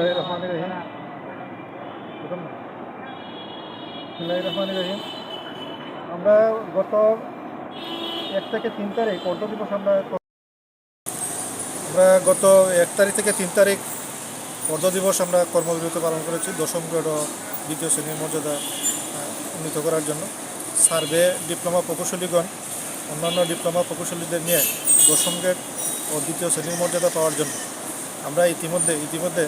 বিসমিল্লাহ রহমান রহিম। বিসমিল্লাহ রহমান রহিম। আমরা গত এক থেকে তিন তারিখ অর্ধ দিবস আমরা আমরা গত এক তারিখ থেকে তিন তারিখ অর্ধ দিবস আমরা কর্মবিরতি পালন করেছি দশম গ্রেড দ্বিতীয় শ্রেণির মর্যাদা উন্নীত করার জন্য। সার্ভে ডিপ্লোমা প্রকৌশলীগণ, অন্যান্য ডিপ্লোমা প্রকৌশলীদের নিয়ে দশম গ্রেড ও দ্বিতীয় শ্রেণির মর্যাদা পাওয়ার জন্য। আমরা ইতিমধ্যে ইতিমধ্যে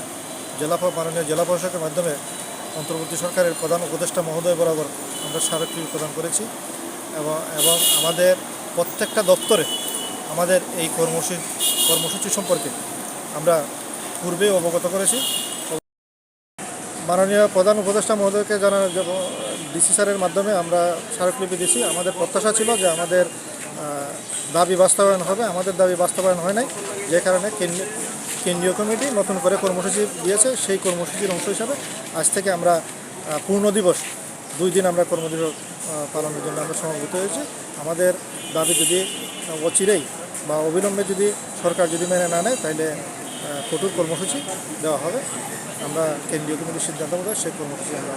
জেলা মাননীয় জেলা প্রশাসকের মাধ্যমে অন্তর্বর্তী সরকারের প্রধান উপদেষ্টা মহোদয় বরাবর আমরা স্মারকলিপি প্রদান করেছি এবং এবং আমাদের প্রত্যেকটা দপ্তরে আমাদের এই কর্মসূচি কর্মসূচি সম্পর্কে আমরা পূর্বে অবগত করেছি। মাননীয় প্রধান উপদেষ্টা মহোদয়কে জানা ডিসি স্যারের মাধ্যমে আমরা স্মারকলিপি দিছি আমাদের প্রত্যাশা ছিল যে আমাদের দাবি বাস্তবায়ন হবে। আমাদের দাবি বাস্তবায়ন হয় নাই। যে কারণে কেন্দ্রীয় কমিটি নতুন করে কর্মসূচি দিয়েছে, সেই কর্মসূচির অংশ হিসাবে আজ থেকে আমরা পূর্ণ দিবস, দুই দিন আমরা কর্মদিবস পালনের জন্য আমরা সমবেত হয়েছি আমাদের দাবি যদি অচিরেই বা অবিলম্বে যদি সরকার যদি মেনে না নেয় তাহলে কঠোর কর্মসূচি দেওয়া হবে আমরা কেন্দ্রীয় কমিটির সিদ্ধান্ত মতো সেই কর্মসূচি আমরা।